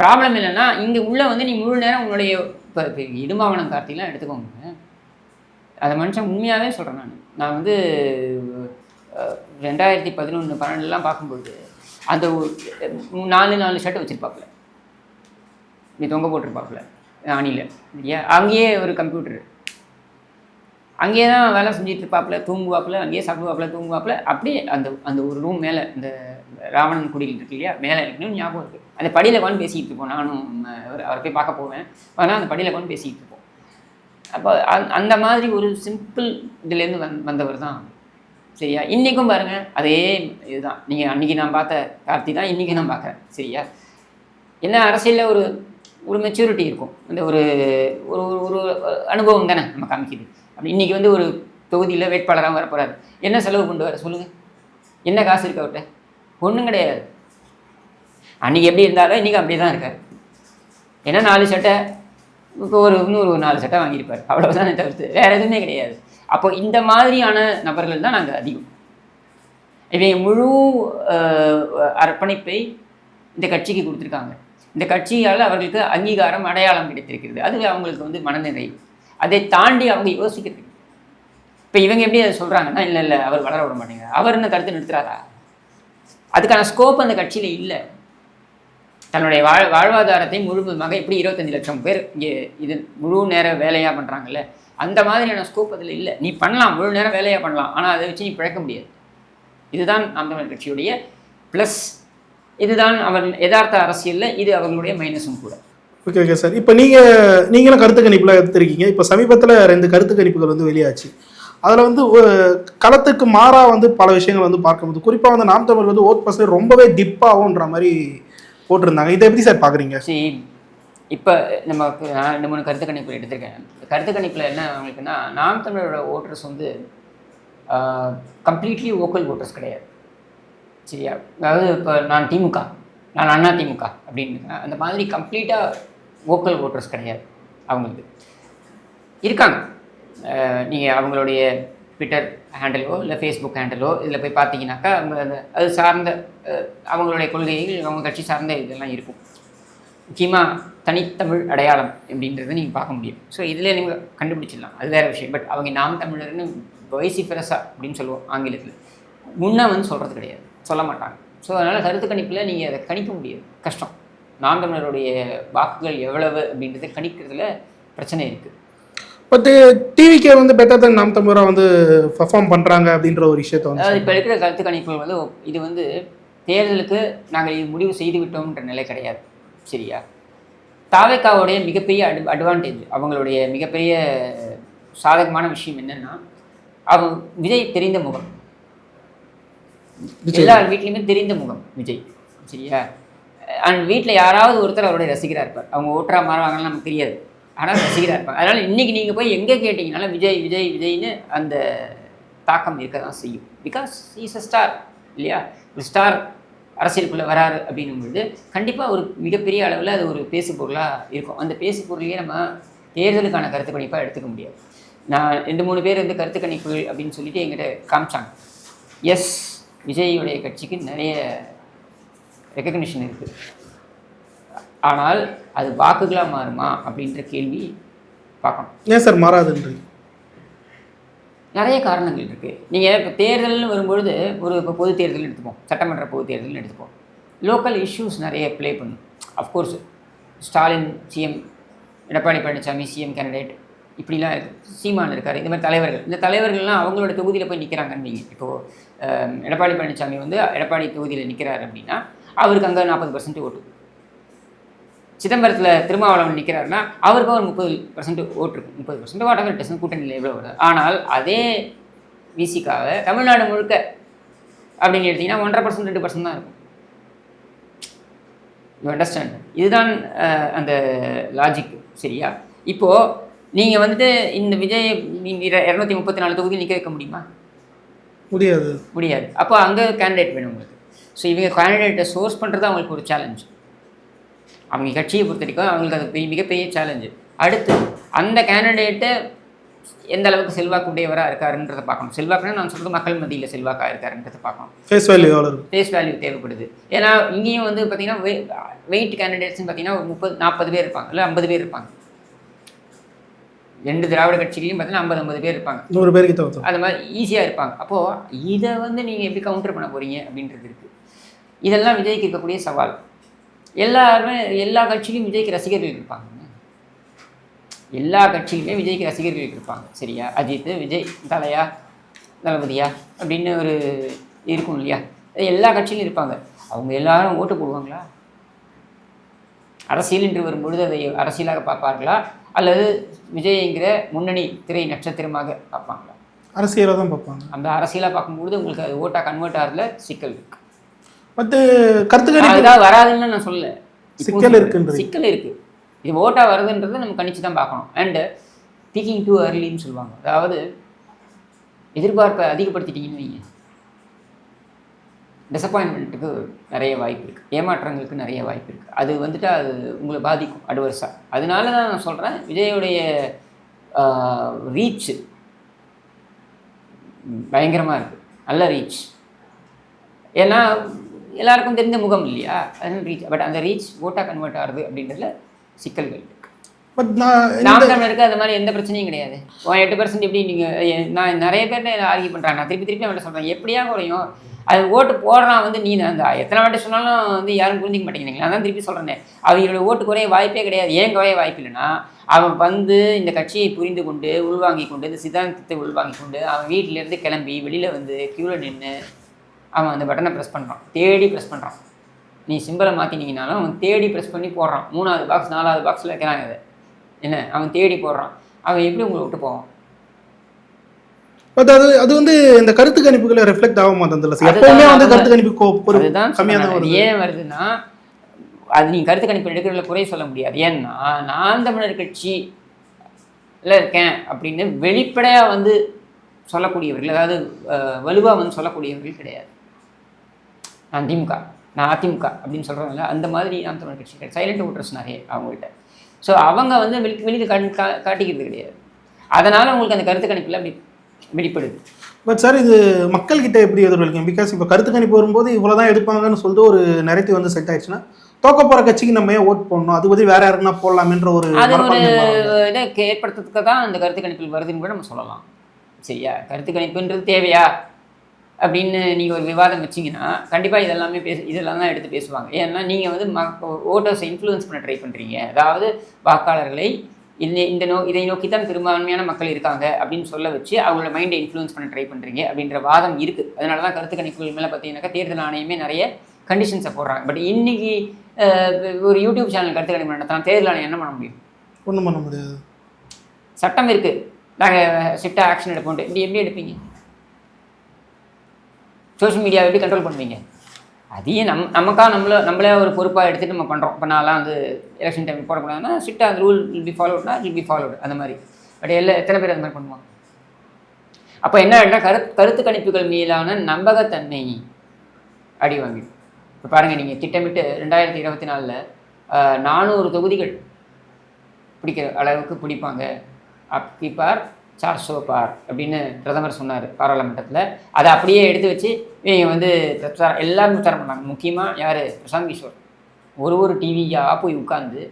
S2: ப்ராப்ளம் இல்லைன்னா இங்கே உள்ள வந்து நீ முழு நேரம் உன்னுடைய இப்போ இப்போ இடுமாவனம் கார்த்திலாம் எடுத்துக்கோங்க. அதை மனுஷன் உண்மையாகவே சொல்கிறேன் நான். நான் வந்து ரெண்டாயிரத்தி பதினொன்று பன்னெண்டுலாம் பார்க்கும்போது அந்த ஒரு நாலு நாலு ஷர்ட் வச்சுருப்பாப்புல. நீ தொங்க போட்டிருப்பாப்புல அணியில் இல்லையா? அங்கேயே ஒரு கம்ப்யூட்டர் அங்கேயே தான் வேலை செஞ்சுட்டு இருப்பாப்புல தூங்குவாப்புல அங்கேயே சாப்பிடுவாப்புல தூங்குவாப்புல. அப்படியே அந்த அந்த ஒரு ரூம் மேலே இந்த ராவணன் குடியில் இருக்கு இல்லையா? மேலே இருக்குன்னு ஞாபகம் இருக்குது அந்த படியில் கொண்டு பேசிக்கிட்டு இருப்போம். நானும் அவர் அவரை போய் பார்க்க போவேன். ஆனால் அந்த படியில் கொண்டு பேசிக்கிட்டு இருப்போம். அப்போ அந் அந்த மாதிரி ஒரு சிம்பிள் இதுலேருந்து வந் வந்தவர் தான் சரியா? இன்றைக்கும் பாருங்கள் அதே இதுதான். நீங்கள் அன்றைக்கி நான் பார்த்த கார்த்தி தான் இன்றைக்கி நான் பார்க்குறேன். சரியா? என்ன அரசியலில் ஒரு ஒரு மெச்சூரிட்டி இருக்கும். அந்த ஒரு ஒரு ஒரு ஒரு அனுபவம் தானே நம்ம காமிக்குது. அப்படி இன்றைக்கி வந்து ஒரு தொகுதியில் வேட்பாளராக வர போகிறாரு என்ன செலவு கொண்டு வர சொல்லுங்கள் என்ன காசு இருக்கு அவர்கிட்ட ஒன்றும் கிடையாது. அன்றைக்கி எப்படி இருந்தாலும் இன்றைக்கி அப்படி தான் இருக்கார். ஏன்னா நாலு சட்டை ஒரு இன்னொரு ஒரு நாலு சட்டை வாங்கியிருப்பார். அவ்வளவுதானே தவிர்த்து வேறு எதுவுமே கிடையாது. அப்போ இந்த மாதிரியான நபர்கள் தான் நாங்கள் அதிகம். இவங்க முழு அர்ப்பணிப்பை இந்த கட்சிக்கு கொடுத்துருக்காங்க. இந்த கட்சியால் அவர்களுக்கு அங்கீகாரம் அடையாளம் கிடைத்திருக்கிறது. அது அவங்களுக்கு வந்து மனநிறைவு அதை தாண்டி அவங்க யோசிக்கிறது. இப்போ இவங்க எப்படி அதை சொல்கிறாங்கன்னா இல்லை இல்லை அவர் வளர விட மாட்டேங்கிறார். அவர் என்ன கருத்து நிறுத்துறாரா? அதுக்கான ஸ்கோப் அந்த கட்சியில் இல்லை. தன்னுடைய வாழ் வாழ்வாதாரத்தை முழுவதுமாக எப்படி இருபத்தஞ்சு லட்சம் பேர் இங்கே இது முழு நேர வேலையாக பண்ணுறாங்கல்ல அந்த மாதிரியான ஸ்கோப் அதில் இல்லை. நீ பண்ணலாம் முழு நேரம் வேலையாக பண்ணலாம் ஆனால் அதை வச்சு நீ பிழைக்க முடியாது. இதுதான் நாம் கட்சியுடைய ப்ளஸ் இதுதான் அவர் யதார்த்த அரசியலில் இது அவர்களுடைய மைனஸும் கூட.
S3: ஓகே ஓகே சார் இப்போ நீங்கள் நீங்களும் கருத்து கணிப்பில் எடுத்துருக்கீங்க. இப்போ சமீபத்தில் ரெண்டு கருத்து கணிப்புகள் வந்து வெளியாச்சு. அதில் வந்து களத்துக்கு மாறாக வந்து பல விஷயங்கள் வந்து பார்க்கும்போது குறிப்பாக வந்து நாம் தமிழ் வந்து ஓட் பர்சன்ட் ரொம்பவே டிப்பாகும்ன்ற மாதிரி போட்டிருந்தாங்க. இதை எப்படி சார் பார்க்குறீங்க
S2: சரி இப்போ நம்ம நான் ரெண்டு மூணு கருத்து கணிப்பு எடுத்திருக்கேன். கருத்து கணிப்பில் என்ன அவங்களுக்குன்னா நாம் தமிழரோட ஓட்டர்ஸ் வந்து கம்ப்ளீட்லி ஓக்கல் ஓட்டர்ஸ் கிடையாது. சரியா? அதாவது இப்போ நான் திமுக நான் அண்ணா திமுக அப்படின்னு அந்த மாதிரி கம்ப்ளீட்டாக ஓக்கல் ஓட்டர்ஸ் கிடையாது அவங்களுக்கு. இருக்காங்க. நீங்கள் அவங்களுடைய ட்விட்டர் ஹேண்டலோ இல்லை ஃபேஸ்புக் ஹேண்டலோ இதில் போய் பார்த்தீங்கன்னாக்கா அந்த அது சார்ந்த அவங்களுடைய கொள்கைகள் அவங்க கட்சி சார்ந்த இதெல்லாம் இருக்கும். முக்கியமாக தனித்தமிழ் அடையாளம் அப்படின்றத நீங்கள் பார்க்க முடியும். ஸோ இதில் நீங்கள் கண்டுபிடிச்சிடலாம். அது வேறு விஷயம். பட் அவங்க நாம் தமிழர்னு வயசி பெரசா அப்படின்னு சொல்லுவோம் ஆங்கிலத்தில். முன்னே வந்து சொல்கிறது கிடையாது. சொல்ல மாட்டாங்க. ஸோ அதனால் கருத்து கணிப்பில் நீங்கள் அதை கணிக்க முடியாது. கஷ்டம். நாம் தமிழருடைய வாக்குகள் எவ்வளவு அப்படின்றத கணிக்கிறதுல பிரச்சனை இருக்குது
S3: பட் டிவிக்கே வந்து பெட்டர் தென் நாம் தமிழராக வந்து பர்ஃபார்ம் பண்ணுறாங்க அப்படின்ற ஒரு விஷயத்த வந்து
S2: இப்போ இருக்கிற கருத்து கணிப்புகள் வந்து இது வந்து தேர்தலுக்கு நாங்கள் இது முடிவு செய்து விட்டோம்ன்ற நிலை கிடையாது. சரியா? தாவேக்காவுடைய மிகப்பெரிய அட் அட்வான்டேஜ் அவங்களுடைய மிகப்பெரிய சாதகமான விஷயம் என்னன்னா அவங்க விஜய் தெரிந்த முகம். எல்லார் வீட்லையுமே தெரிந்த முகம் விஜய். சரியா? அண்ட் வீட்டில் யாராவது ஒருத்தர் அவருடைய ரசிகராக இருப்பார். அவங்க ஓட்டுறா மாறுவாங்கன்னு நமக்கு தெரியாது. ஆனால் ரசிகராக இருப்பாங்க. அதனால் இன்றைக்கி நீங்கள் போய் எங்கே கேட்டிங்கனாலும் விஜய் விஜய் விஜய்னு அந்த தாக்கம் இருக்க தான் செய்யும் பிகாஸ் இஸ் அ ஸ்டார் இல்லையா? ஒரு ஸ்டார் அரசியலுக்குள்ளே வராரு அப்படின்னும் பொழுது கண்டிப்பாக ஒரு மிகப்பெரிய அளவில் அது ஒரு பேசு பொருளாக இருக்கும். அந்த பேசு பொருளையே நம்ம தேர்தலுக்கான கருத்து கணிப்பாக எடுத்துக்க முடியாது. நான் ரெண்டு மூணு பேர் வந்து கருத்து கணிப்புகள் அப்படின்னு சொல்லிட்டு எங்கிட்ட காமிச்சாங்க. எஸ் விஜய்யுடைய கட்சிக்கு நிறைய ரெக்கக்னிஷன் இருக்குது ஆனால் அது வாக்குகளாக மாறுமா அப்படின்ற கேள்வி பார்க்கணும்.
S3: ஏன் சார் மாறாதுன்றீங்க?
S2: நிறைய காரணங்கள் இருக்குது நீங்கள் இப்போ தேர்தல்னு வரும்பொழுது ஒரு இப்போ பொது தேர்தல் எடுத்துப்போம். சட்டமன்ற பொது தேர்தல்னு எடுத்துப்போம். லோக்கல் இஷ்யூஸ் நிறைய ப்ளே பண்ணும். Of course Stalin CM Edappadi Palaniswami CM candidate இப்படிலாம் இருக்கு சீமான் இருக்கார் இந்த மாதிரி தலைவர்கள். இந்த தலைவர்கள்லாம் அவங்களோட தொகுதியில் போய் நிற்கிறாங்கன்னு நீங்கள் இப்போது எடப்பாடி பழனிசாமி வந்து எடப்பாடி தொகுதியில் நிற்கிறார் அப்படின்னா அவருக்கு அங்கே நாற்பது பர்சன்ட் ஓட்டு. சிதம்பரத்தில் திருமாவளவன் நிற்கிறாருன்னா அவருக்கு ஒரு முப்பது பர்சன்ட் ஓட்டு இருக்கும் முப்பது பர்சன்ட் வாட் எவர் டசன் கூட்டணியில் எவ்வளோ வருது. ஆனால் அதே விசிக்காவை தமிழ்நாடு முழுக்க அப்படின்னு எடுத்தீங்கன்னா ஒன்றரை பர்சன்ட் ரெண்டு பர்சன்ட் தான் இருக்கும். யூ அண்டர்ஸ்டாண்ட் இதுதான் அந்த லாஜிக் சரியா? இப்போது நீங்கள் வந்துட்டு இந்த விஜய் இரநூத்தி முப்பத்தி நாலு தொகுதி நிற்க வைக்க முடியுமா?
S3: முடியாது.
S2: முடியாது. அப்போ அங்கே கேண்டிடேட் வேணும் உங்களுக்கு. ஸோ இவங்க கேண்டிடேட்டை சோர்ஸ் பண்ணுறது அவங்களுக்கு ஒரு சேலஞ்ச் அவங்க கட்சியை பொறுத்த வரைக்கும் அவங்களுக்கு அது பெரிய மிகப்பெரிய சேலஞ்சு அடுத்து அந்த கேண்டிடேட்டு எந்த அளவுக்கு செல்வாக்கு உடையவராக இருக்காருன்றதை பார்க்கணும். செல்வாக்குன்னா நான் சொல்கிறது மக்கள் மத்தியில் செல்வாக்காக இருக்காருன்றதை பார்க்கணும்.
S3: ஃபேஸ் வேல்யூ
S2: ஃபேஸ் வேல்யூ தேவைப்படுது. ஏன்னா இங்கேயும் வந்து பார்த்தீங்கன்னா வெயிட் கேண்டிடேட்ஸ்னு பார்த்தீங்கன்னா ஒரு முப்பது நாற்பது பேர் இருப்பாங்க. இல்லை ஐம்பது பேர் இருப்பாங்க. ரெண்டு திராவிட கட்சிகளையும் பார்த்தீங்கன்னா ஐம்பது ஐம்பது பேர் இருப்பாங்க.
S3: நூறு பேருக்கு தவிர்த்து
S2: அது மாதிரி ஈஸியாக இருப்பாங்க. அப்போது இதை வந்து நீங்கள் எப்படி கவுண்டர் பண்ண போகிறீங்க அப்படின்றது இருக்குது இதெல்லாம் விஜய்க்கு இருக்கக்கூடிய சவால். எல்லாருமே எல்லா கட்சியிலும் விஜய்க்கு ரசிகர்கள் இருப்பாங்க. எல்லா கட்சியிலுமே விஜய்க்கு ரசிகர்கள் இருப்பாங்க. சரியா? அஜித் விஜய் தலையா தளபதியா? அப்படின்னு ஒரு இருக்கும் இல்லையா? எல்லா கட்சியிலும் இருப்பாங்க. அவங்க எல்லாரும் ஓட்டு போடுவாங்களா? அரசியல் என்று வரும்பொழுது அதை அரசியலாக பார்ப்பார்களா? அல்லது விஜய்ங்கிற முன்னணி திரை நட்சத்திரமாக பார்ப்பாங்களா?
S3: அரசியலாக தான் பார்ப்பாங்க.
S2: அந்த அரசியலாக பார்க்கும்பொழுது உங்களுக்கு அது ஓட்டாக கன்வெர்ட் ஆகிறதுல சிக்கல் இருக்கு.
S3: பட் கருத்து கணிப்பு
S2: அதுதான் வராதுன்னு நான் சொல்லல.
S3: சிக்கல் இருக்குன்றது.
S2: சிக்கல் இருக்கு. இது ஓட்டாக வருதுன்றதை நம்ம கணிச்சு தான் பார்க்கணும் அண்டு பீக்கிங் டூ அர்லின்னு சொல்லுவாங்க. அதாவது எதிர்பார்ப்பை அதிகப்படுத்திட்டீங்கன்னு வைங்க. டிசப்பாயின்மெண்ட்டுக்கு நிறைய வாய்ப்பு இருக்குது ஏமாற்றங்களுக்கு நிறைய வாய்ப்பு இருக்குது அது வந்துட்டு அது உங்களை பாதிக்கும் அட்வர்ஸாக அதனால தான் நான் சொல்கிறேன் விஜயோடைய ரீச் பயங்கரமாக இருக்குது நல்ல ரீச் ஏன்னா எல்லாருக்கும் தெரிந்த முகம் இல்லையா? அதனால ரீச் பட் அந்த ரீச் ஓட்டாக கன்வெர்ட் ஆகுது அப்படின்றதுல சிக்கல்கள்
S3: பட் நான்
S2: நாம் தமிழருக்கு அது மாதிரி எந்த பிரச்சனையும் கிடையாது. எட்டு பர்சன்ட் எப்படி நீங்கள் நான் நிறைய பேர்ட்ட ஆர்கியூ பண்ணுறாங்க நான் திருப்பி திருப்பி அவன்கிட்ட சொல்கிறேன் எப்படியா குறையும்? அது ஓட்டு போடுறான் வந்து நீ அந்த எத்தனை வாட்டி சொன்னாலும் வந்து யாரும் புரிஞ்சிக்க மாட்டேங்கிறீங்களா? நான் தான் திருப்பி சொல்கிறேன் அவங்களோட ஓட்டு குறைய வாய்ப்பே கிடையாது. ஏன் குறைய வாய்ப்பு இல்லைன்னா அவன் வந்து இந்த கட்சியை புரிந்து கொண்டு உள்வாங்கி கொண்டு இந்த சித்தாந்தத்தை உள்வாங்கி கொண்டு அவன் வீட்டிலேருந்து கிளம்பி வெளியில் வந்து க்யூவில் நின்று அவன் அந்த பட்டனை ப்ரெஸ் பண்ணுறான் தேடி ப்ரெஸ் பண்ணுறான் நீ சிம்பிளை மாற்றினீங்கனாலும் அவன் தேடி ப்ரெஸ் பண்ணி போடுறான். மூணாவது பாக்ஸ் நாலாவது பாக்ஸில் வைக்கிறாங்க அதை என்ன? அவன் தேடி போடுறான். அவன் எப்படி உங்களை விட்டு போவான்?
S3: பட் அது அது வந்து இந்த கருத்து கணிப்புகளை ரெஃப்ளெக்ட் ஆக மாட்டேங்குது எப்பவுமே வந்து கருத்து கணிப்பு
S2: அதுதான்
S3: கம்மியாக தான்
S2: ஏன் வருதுன்னா அது நீங்க கருத்து கணிப்பு எடுக்கிறதுல குறை சொல்ல முடியாது. ஏன்னா நான் தமிழர் கட்சியில் இருக்கேன் அப்படின்னு வெளிப்படையா வந்து சொல்லக்கூடியவர்கள் அதாவது வலுவாக வந்து சொல்லக்கூடியவர்கள் கிடையாது. நான் திமுக நான் அதிமுக அப்படின்னு சொல்கிறாங்கல்ல அந்த மாதிரி நாம் தமிழர் கட்சி கிடையாது. சைலண்ட் ஓட்டர்ஸ் நிறைய அவங்கள்ட்ட. ஸோ அவங்க வந்து வெளி வெளியில் கா கா- காட்டிக்கிறது கிடையாது. அதனால் அவங்களுக்கு அந்த கருத்து கணிப்பில் அப்படி வெளிப்படுது.
S3: பட் சார் இது மக்கள்கிட்ட எப்படி எதிர்வலிக்கும் பிகாஸ் இப்போ கருத்து கணிப்பு வரும்போது இவ்வளோ தான் எடுப்பாங்கன்னு சொல்லிட்டு ஒரு நெரேட்டிவ் வந்து செட் ஆயிடுச்சுன்னா தோக்க போகிற கட்சிக்கு நம்ம ஏன் ஓட் போடணும்? அது பற்றி வேற யாருன்னா போடலாமேன்ற ஒரு
S2: அது ஒரு. இதை ஏற்படுத்துறதுக்கு தான் அந்த கருத்து கணிப்பில் வருதுன்னு கூட நம்ம சொல்லலாம். சரியா? கருத்து கணிப்புன்றது தேவையா? அப்படின்னு நீங்கள் ஒரு விவாதம் வச்சீங்கன்னா கண்டிப்பாக இதெல்லாமே பேச இதெல்லாம் தான் எடுத்து பேசுவாங்க. ஏன்னா நீங்கள் வந்து மக் ஓட்டர்ஸை இன்ஃப்ளூயன்ஸ் பண்ண ட்ரை பண்ணுறீங்க அதாவது வாக்காளர்களை இந்த இந்த நோ இதை நோக்கி தான் பெரும்பான்மையான மக்கள் இருக்காங்க அப்படின்னு சொல்ல வச்சு அவங்களோட மைண்டை இன்ஃப்ளூயன்ஸ் பண்ண ட்ரை பண்ணுறீங்க அப்படின்ற வாதம் இருக்குது அதனால தான் கருத்து கணிப்புகள் மேலே பார்த்தீங்கன்னாக்கா தேர்தல் ஆணையமே நிறைய கண்டிஷன்ஸை போடுறாங்க. பட் இன்னைக்கு அஹ், ஒரு யூடியூப் சேனல் கருத்து கணிப்பு நடத்தலாம் தேர்தல் ஆணையம் என்ன பண்ண முடியும்?
S3: ஒன்றும் பண்ண முடியாது.
S2: சட்டம் இருக்குது நாங்கள் ஸ்ட்ரிக்டாக ஆக்ஷன் எடுப்போம் இப்படி எப்படி எடுப்பீங்க? சோஷியல் மீடியாவை எப்படி கண்ட்ரோல் பண்ணுவீங்க? அதையும் நம் நமக்கா நம்மள நம்மளே ஒரு பொறுப்பாக எடுத்துகிட்டு நம்ம பண்ணுறோம் இப்போ நான்லாம் வந்து எலெக்ஷன் டைம் போடக்கூடாதுன்னா ஸ்ட்ரிக்டாக அந்த ரூல் வில் பி ஃபாலோட்னா வில் பி ஃபாலோடு அந்த மாதிரி. பட் எல்லாம் எத்தனை பேர் அந்த மாதிரி பண்ணுவாங்க? அப்போ என்ன ஆகிடும்னா கரு கருத்து கணிப்புகள் மீதான நம்பகத்தன்மை அடி வாங்கி இப்போ பாருங்கள் நீங்கள் திட்டமிட்டு ரெண்டாயிரத்தி இருபத்தி நாலில் நானூறு தொகுதிகள் பிடிக்கிற அளவுக்கு பிடிப்பாங்க. அப்கி பார் சார் பார் அப்படின்னு பிரதமர் சொன்னார் பாராளுமன்றத்தில். அதை அப்படியே எடுத்து வச்சு இவங்க வந்து பிரச்சாரம் எல்லாரும் பிரச்சாரம் பண்ணாங்க. முக்கியமாக யார்? பிரசாந்த் கிஷோர். ஒரு ஒரு டிவியாக போய் உட்காந்து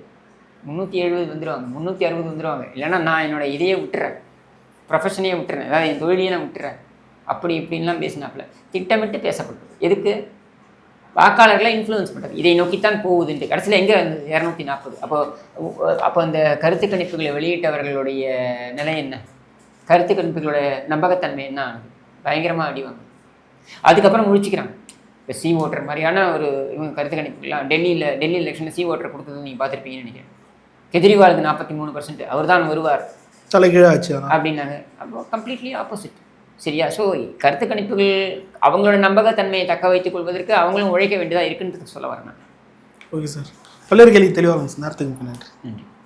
S2: முந்நூற்றி எழுபது வந்துடுவாங்க முந்நூற்றி அறுபது வந்துடுவாங்க இல்லைன்னா நான் என்னோட இதையே விட்டுறேன். ப்ரொஃபஷனையே விட்டுறேன். அதாவது என் தொழிலையே நான் விட்டுறேன். அப்படி இப்படின்லாம் பேசினாப்புல. திட்டமிட்டு பேசப்பட்டது. எதுக்கு? வாக்காளர்களை இன்ஃப்ளூயன்ஸ் பண்ணுறது இதை நோக்கித்தான் போகுதுன்ட்டு. கடைசியில் எங்கே வந்து இரநூத்தி நாற்பது? அப்போ அப்போ அந்த கருத்து கணிப்புகளை வெளியிட்டவர்களுடைய நிலை என்ன? கருத்து கணிப்புகளோட நம்பகத்தன்மை என்ன? பயங்கரமாக அடிவாங்க அதுக்கப்புறம் முழிச்சுக்கிறாங்க. இப்போ சி ஓட்டர் மாதிரியான ஒரு இவங்க கருத்து கணிப்புகள்லாம் டெல்லியில் டெல்லி எலெக்ஷனில் சி ஓட்டர் கொடுத்தது நீங்கள் பார்த்துருப்பீங்கன்னு நினைக்கிறேன். கெஜ்ரிவாலுக்கு நாற்பத்தி மூணு பர்சன்ட் அவர் தான் வருவார்
S3: தலைகீழாச்சு
S2: அப்படின்னாங்க. அப்போ கம்ப்ளீட்லி ஆப்போசிட் சரியா? ஸோ கருத்து கணிப்புகள் அவங்களோட நம்பகத்தன்மையை தக்க வைத்துக் கொள்வதற்கு அவங்களும் உழைக்க வேண்டியதாக இருக்குன்றதுக்கு சொல்ல வரேன்
S3: ஓகே சார். பல்வேறு கேள்வி தெளிவாக சார் நேரத்துக்கு நன்றி.
S2: நன்றி.